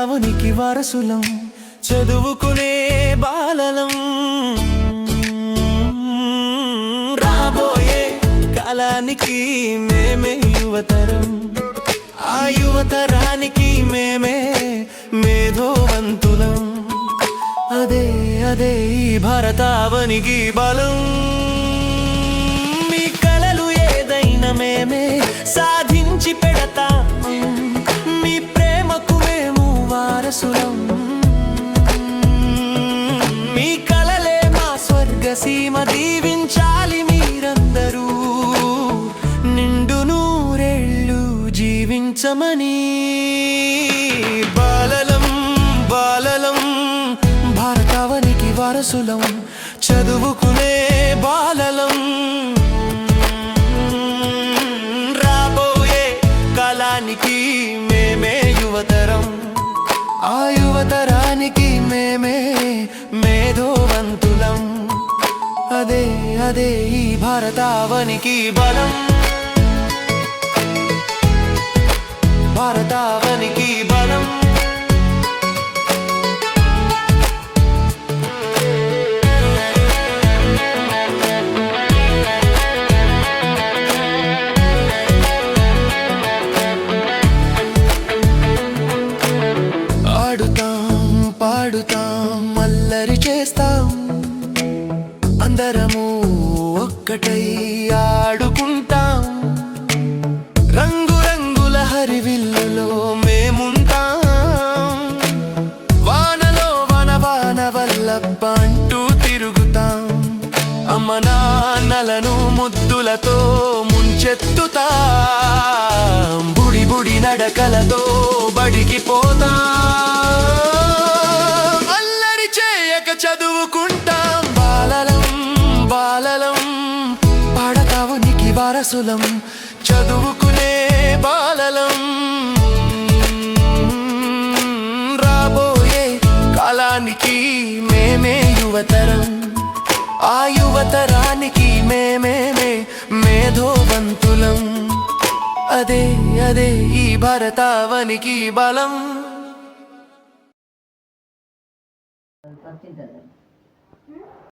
భారతావనికి వారసులం చదువుకునే బాలలం. రాబోయే కాలానికి మేమే యువతరం. ఆ యువతరానికి మేమే మేధోవంతులం. అదే అదే ఈ భారతావనికి బలం. మీ కలలు ఏదైనా మేమే సాధించి పెడతాం. సీమ దీవించాలి మీరందరూ. నిండు నూరేళ్ళు జీవించమని. బాలలం బాలలం భారతావనికి వారసులం చదువుకునే బాలలం. రాబోయే కాలానికి మేమే యువతరం. ఆ యువతరానికి మేమే అదే అదే ఈ భారతావనికి బలం. భారతావనికి బలం. ఆడుతాం పాడుతాం మల్లరి చేస్తాం. అందరము ఒక్కటై ఆడుకుంటాం. రంగురంగుల హరివిల్లులో మేముంటాం. వానలో వన వాన వల్లబ్బంటూ తిరుగుతాం. అమ్మ నాన్నలను ముద్దులతో ముంచెత్తుతాం. బుడి బుడి నడకలతో బడికి పోతాం. అల్లరి చేయక చదువుకుంటాం పరసులం చదువుకునే బాలలం. రాబోయే కాలానికి మేమే యువతరం. ఆ యువతరానికి మేమేమే మేధోవంతులం. అదే అదే ఈ భరతావనికి బలం.